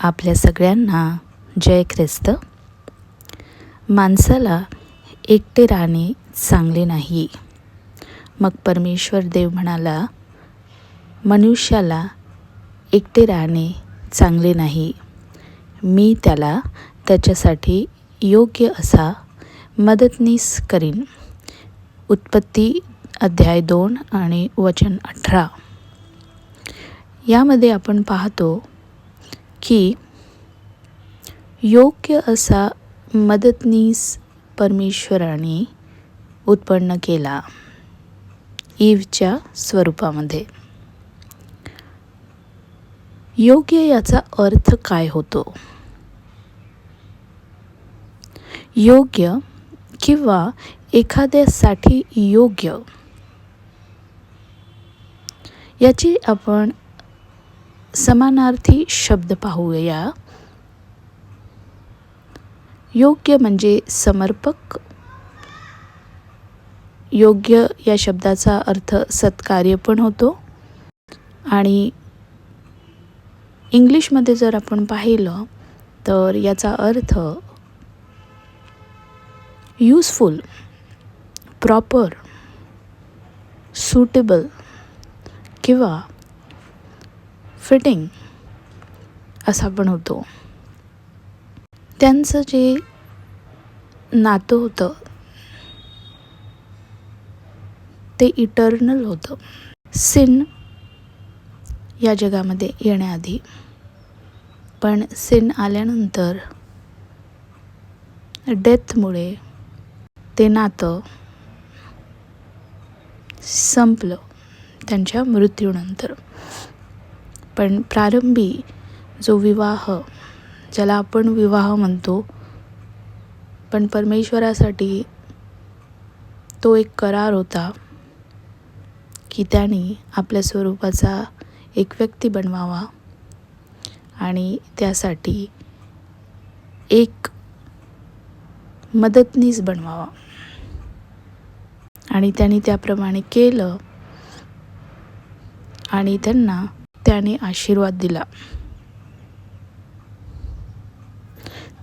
आपल्या सगळ्यांना जय ख्रिस्त. माणसाला एकटे राहणे चांगले नाही. मग परमेश्वर देव म्हणाला मनुष्याला एकटे राहणे चांगले नाही. मी त्याला त्याच्यासाठी योग्य असा मदतनीस करीन. उत्पत्ती अध्याय दोन आणि वचन अठरा. यामध्ये आपण पाहतो की योग्य असा मदतनीस परमेश्वराने उत्पन्न केला. ईवच्या स्वरूपामध्ये. योग्य याचा अर्थ काय होतो? योग्य किंवा एखाद्यासाठी योग्य याची आपण समानार्थी शब्द पाहूया. योग्य म्हणजे समर्पक. योग्य या शब्दाचा अर्थ सत्कार्य पण होतो. आणि इंग्लिशमध्ये जर आपण पाहिलं तर याचा अर्थ यूजफुल प्रॉपर सुटेबल किंवा फिटिंग असा पण होतो. त्यांचं जे नातं होतं ते इटर्नल होतं. सिन या जगामध्ये येण्याआधी. पण सिन आल्यानंतर डेथमुळे ते नातं संपलं त्यांच्या मृत्यूनंतर. पण प्रारंभी जो विवाह ज्याला आपण विवाह म्हणतो पण परमेश्वरासाठी तो एक करार होता की त्याने आपल्या स्वरूपाचा एक व्यक्ती बनवावा आणि त्यासाठी एक मदतनीस बनवावा. आणि त्यांनी त्याप्रमाणे केलं आणि त्यांना त्याने आशीर्वाद दिला.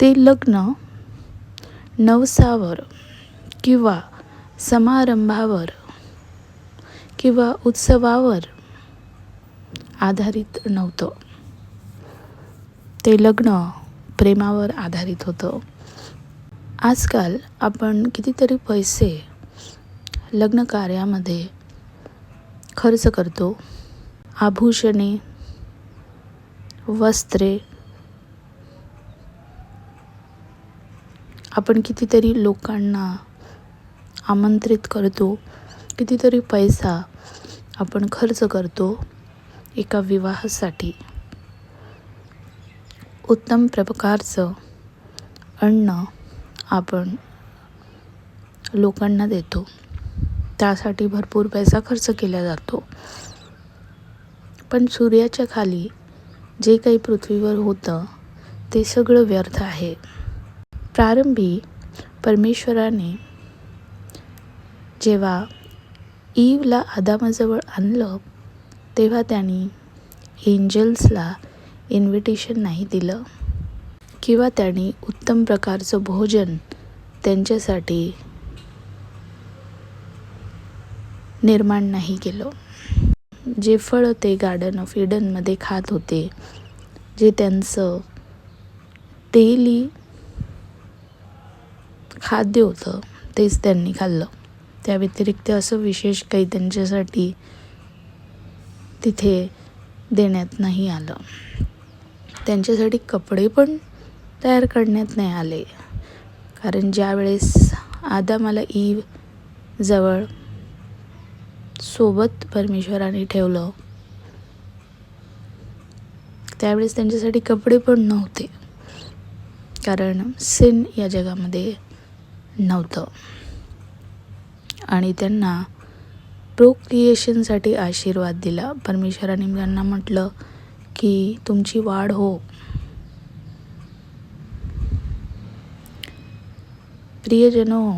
ते लग्न नवसावर किंवा समारंभावर किंवा उत्सवावर आधारित नव्हतं. ते लग्न प्रेमावर आधारित होतं. आजकाल आपण कितीतरी पैसे लग्न कार्यामध्ये खर्च करतो. आभूषणे वस्त्रे. आपण कितीतरी लोकांना आमंत्रित करतो कितीतरी पैसा आपण खर्च करतो एका विवाहासाठी. उत्तम प्रकारचं अन्न आपण लोकांना देतो. त्यासाठी भरपूर पैसा खर्च केला जातो. पण सूर्याच्या खाली जे काही पृथ्वीवर होतं ते सगळं व्यर्थ आहे. प्रारंभी परमेश्वराने जेव्हा ईवला आदामाजवळ आणलं तेव्हा त्यांनी एंजल्सला इन्व्हिटेशन नाही दिलं किंवा त्यांनी उत्तम प्रकारचं भोजन त्यांच्यासाठी निर्माण नाही केलं. जे फळं ते गार्डन ऑफ इडनमध्ये खात होते जे त्यांचं डेली खाद्य होतं तेच त्यांनी खाल्लं. त्या व्यतिरिक्त असं विशेष काही त्यांच्यासाठी तिथे देण्यात नाही आलं. त्यांच्यासाठी कपडे पण तयार करण्यात नाही आले. कारण ज्यावेळेस आदामाला ईव जवळ सोबत परमेश्वराने ठेवलं. त्यावेळेस त्यांच्यासाठी कपडे पण नव्हते. कारण सिन या जगामध्ये नव्हतं. आणि त्यांना प्रोक्रिएशनसाठी आशीर्वाद दिला. परमेश्वराने त्यांना म्हटलं की तुमची वाढ हो. प्रियजनो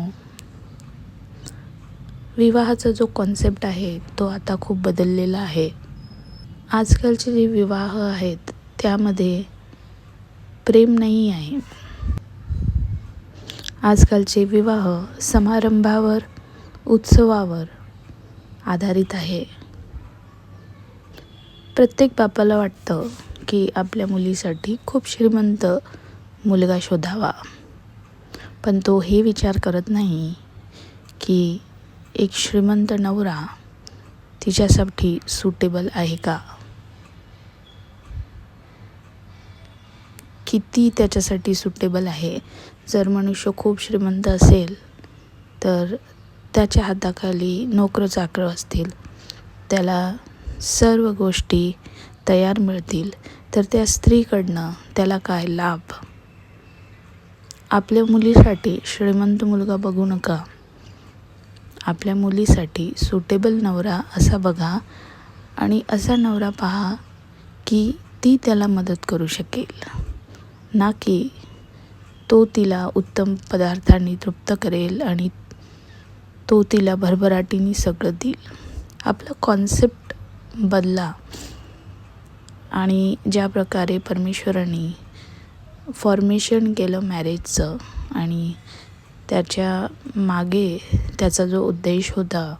विवाहाचा जो कॉन्सेप्ट आहे तो आता खूप बदललेला आहे. आजकालचे जे विवाह आहेत त्यामध्ये प्रेम नाही आहे. आजकालचे विवाह समारंभावर उत्सवावर आधारित आहे. प्रत्येक बापाला वाटतं की आपल्या मुलीसाठी खूप श्रीमंत मुलगा शोधावा. पण तो हे विचार करत नाही की एक श्रीमंत नवरा तिच्यासाठी सुटेबल आहे का? किती त्याच्यासाठी सुटेबल आहे? जर मनुष्य खूप श्रीमंत असेल तर त्याच्या हाताखाली नोकर चाकर असतील. त्याला सर्व गोष्टी तयार मिळतील. तर त्या स्त्रीकडनं त्याला काय लाभ? आपल्या मुलीसाठी श्रीमंत मुलगा बघू नका. आपल्या मुलीसाठी सुटेबल नवरा असा बघा आणि असा नवरा पहा की ती त्याला मदत करू शकेल. ना की तो तिला उत्तम पदार्थांनी तृप्त करेल आणि तो तिला भरभराटीने सगळं देईल. आपला कॉन्सेप्ट बदला आणि ज्या प्रकारे परमेश्वराने फॉर्मेशन केलं मॅरेजचं आणि त्याच्यामागे त्याचा जो उद्देश होता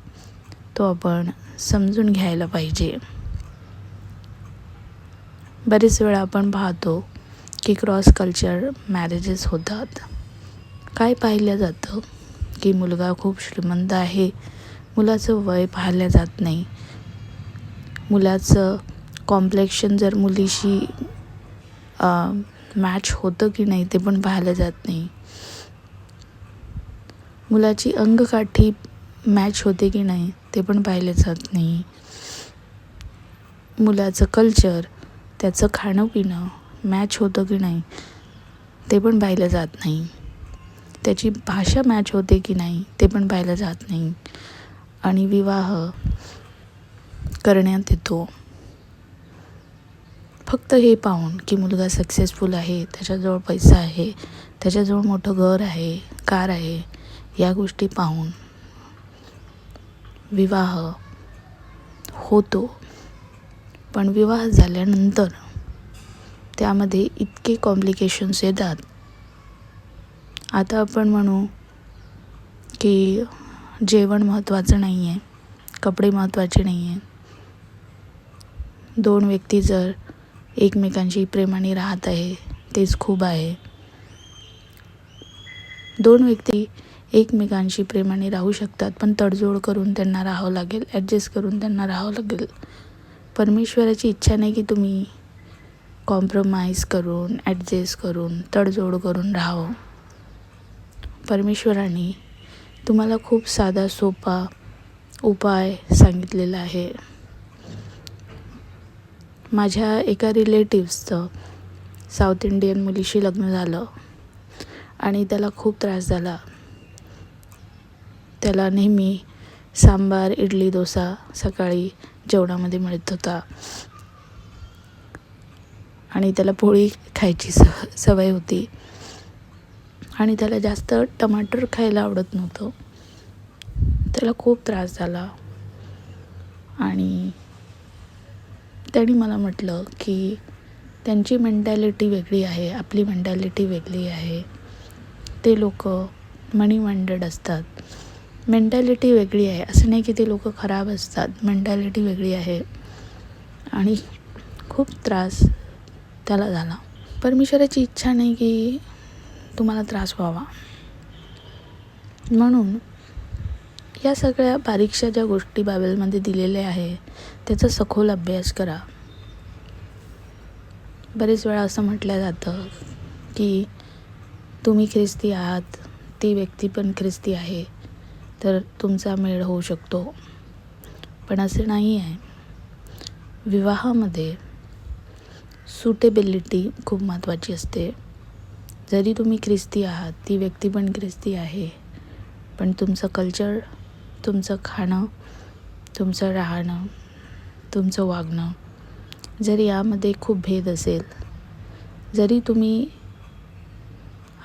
तो आपण समजून घ्यायला पाहिजे. बरेच वेळा आपण पाहतो की क्रॉस कल्चर मॅरेजेस होतात. काय पाहिलं जातं? की मुलगा खूप श्रीमंत आहे मुलाचं वय पाहिलं जात नाही. मुलाचं कॉम्प्लेक्शन जर मुलीशी मॅच होतं की नाही ते पण पाहिलं जात नाही. मुलाची अंगकाठी मॅच होते की नाही ते पण पाहिले जात नाही. मुलाचं कल्चर त्याचं खाणं पिणं मॅच होतं की नाही ते पण पाहिलं जात नाही. त्याची भाषा मॅच होते की नाही ते पण पाहिलं जात नाही. आणि विवाह करण्यात येतो. फक्त हे पाहून की मुलगा सक्सेसफुल आहे त्याच्याजवळ पैसा आहे त्याच्याजवळ मोठं घर आहे कार आहे या गोष्टी पाहून विवाह होतो. पण विवाह झाल्यानंतर त्यामध्ये इतके कॉम्प्लिकेशन्स येतात. आता आपण म्हणू की जेवण महत्त्वाचं नाही आहे कपडे महत्त्वाचे नाही आहे दोन व्यक्ती जर एकमेकांशी प्रेमाने राहत आहे तेच खूप आहे. दोन व्यक्ती एकमेकांशी प्रेमाने राहू शकतात पण तडजोड करून त्यांना राहावं लागेल ॲडजस्ट करून त्यांना राहावं लागेल. परमेश्वराची इच्छा नाही की तुम्ही कॉम्प्रोमाइज करून ॲडजस्ट करून तडजोड करून राहावं. परमेश्वराने तुम्हाला खूप साधा सोपा उपाय सांगितलेला आहे. माझ्या एका रिलेटिव्सचं साऊथ इंडियन मुलीशी लग्न झालं आणि त्याला खूप त्रास झाला. त्याला नेहमी सांबार इडली डोसा सकाळी जेवणामध्ये मिळत होता. आणि त्याला पोळी खायची स सवय होती. आणि त्याला जास्त टमाटर खायला आवडत नव्हतं. त्याला खूप त्रास झाला. आणि त्याने मला म्हटलं की त्यांची मेंटॅलिटी वेगळी आहे आपली मेंटॅलिटी वेगळी आहे. ते लोक मनी माइंडेड असतात. मेंटॅलिटी वेगळी आहे. असं नाही की ते लोक खराब असतात. मेंटॅलिटी वेगळी आहे. आणि खूप त्रास त्याला झाला. परमेश्वराची इच्छा नाही की तुम्हाला त्रास व्हावा. म्हणून या सगळ्या बारीकशा ज्या गोष्टी बायबलमध्ये दिलेल्या आहे त्याचा सखोल अभ्यास करा. बरेच वेळा असं म्हटलं जातं की तुम्ही ख्रिस्ती आहात ती व्यक्ती पण ख्रिस्ती आहे. तर तुमचा मेळ होऊ शकतो. पण असं नाही आहे. विवाहामध्ये सुटेबिलिटी खूप महत्त्वाची असते. जरी तुम्ही ख्रिस्ती आहात ती व्यक्ती पण ख्रिस्ती आहे. पण तुमचं कल्चर तुमचं खाणं तुमचं राहणं तुमचं वागणं जरी यामध्ये खूप भेद असेल जरी तुम्ही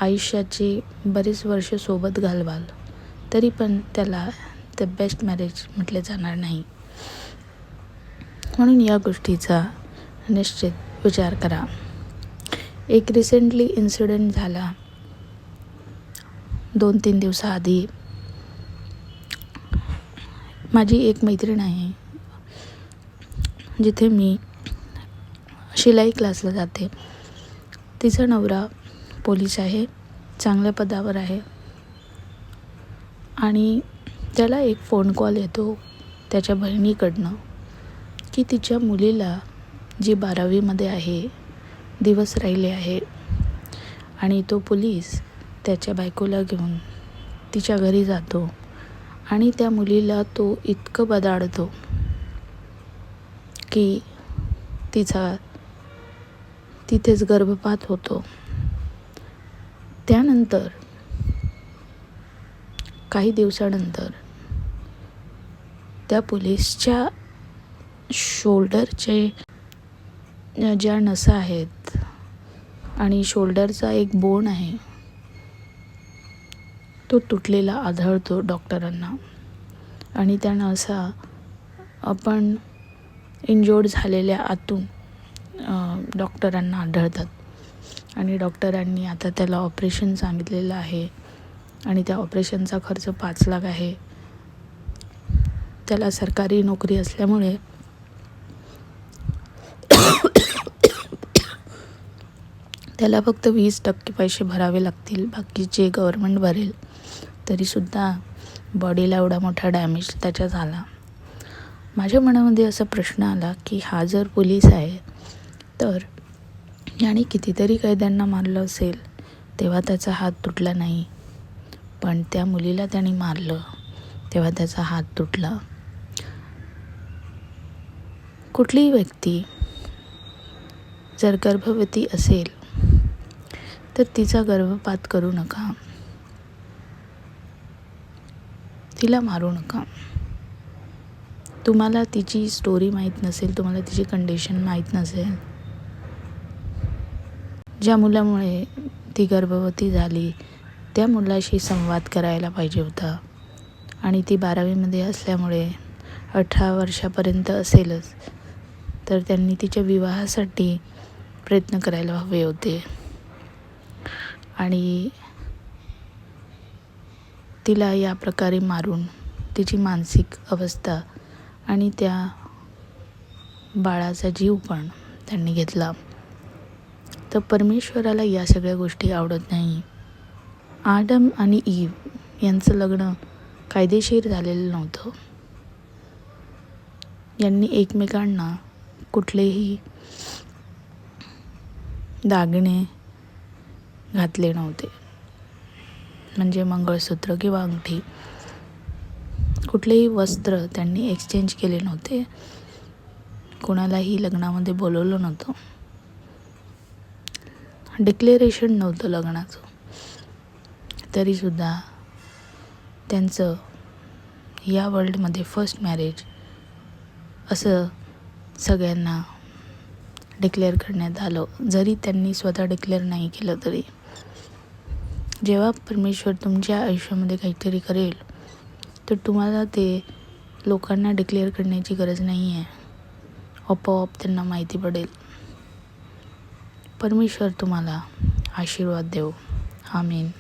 आयुष्याची बरीच वर्ष सोबत घालवाल तरी पण त्याला द बेस्ट मॅरेज म्हटले जाणार नाही. म्हणून या गोष्टीचा निश्चित विचार करा. एक रिसेंटली इन्सिडेंट झाला. दोन तीन दिवसाआधी. माझी एक मैत्रीण आहे. जिथे मी शिलाई क्लासला जाते. तिचा नवरा पोलीस आहे चांगल्या पदावर आहे. आणि त्याला एक फोन कॉल येतो त्याच्या बहिणीकडनं की तिच्या मुलीला जी बारावीमध्ये आहे दिवस राहिले आहे आणि तो पोलीस त्याच्या बायकोला घेऊन तिच्या घरी जातो आणि त्या मुलीला तो इतकं बदाडतो की तिचा तिथेच गर्भपात होतो. त्यानंतर काही दिवसानंतर त्या पोलीसच्या शोल्डरचे ज्या नसा आहेत आणि शोल्डरचा एक बोन आहे तो तुटलेला आढळतो डॉक्टरांना. आणि त्या नसा आपण इंजोर्ड झालेल्या आतून डॉक्टरांना आढळतात. आणि डॉक्टरांनी आता त्याला ऑपरेशन सांगितलेलं आहे. आणि त्या ऑपरेशनचा खर्च पाच लाख आहे. त्याला सरकारी नोकरी असल्यामुळे त्याला फक्त वीस टक्के पैसे भरावे लागतील. बाकीचे गव्हर्मेंट भरेल तरीसुद्धा बॉडीला एवढा मोठा डॅमेज त्याच्या झाला. माझ्या मनामध्ये असा प्रश्न आला की हा जर पोलीस आहे तर याने कितीतरी कैद्यांना मारलं असेल तेव्हा त्याचा हात तुटला नाही. पण त्या मुलीला त्याने मारलं. तेव्हा त्याचा हात तुटला. कुठलीही व्यक्ती जर गर्भवती असेल तर तिचा गर्भपात करू नका. तिला मारू नका. तुम्हाला तिची स्टोरी माहीत नसेल तुम्हाला तिची कंडिशन माहीत नसेल ज्या मुलामुळे ती गर्भवती झाली त्या मुलाशी संवाद करायला पाहिजे होता. आणि ती बारावीमध्ये असल्यामुळे अठरा वर्षापर्यंत असेलच तर त्यांनी तिच्या विवाहासाठी प्रयत्न करायला हवे होते. आणि तिला या प्रकारे मारून तिची मानसिक अवस्था आणि त्या बाळाचा जीव पण त्यांनी घेतला. तर परमेश्वराला या सगळ्या गोष्टी आवडत नाही. आडम आणि ईव यांचं लग्न कायदेशीर झालेलं नव्हतं. यांनी एकमेकांना कुठलेही दागिने घातले नव्हते. म्हणजे मंगळसूत्र किंवा अंगठी कुठलेही वस्त्र त्यांनी एक्सचेंज केले नव्हते. कोणालाही लग्नामध्ये बोलवलं नव्हतं. डिक्लेरेशन नव्हतं लग्नाचं. तरीसुद्धा त्यांचं या वर्ल्डमध्ये फर्स्ट मॅरेज असं सगळ्यांना डिक्लेअर करण्यात आलं. जरी त्यांनी स्वतः डिक्लेअर नाही केलं तरी. जेव्हा परमेश्वर तुमच्या आयुष्यामध्ये काहीतरी करेल तर तुम्हाला ते लोकांना डिक्लेअर करण्याची गरज नाही आहे आपोआप त्यांना माहिती पडेल. परमेश्वर तुम्हाला आशीर्वाद देव. आमीन.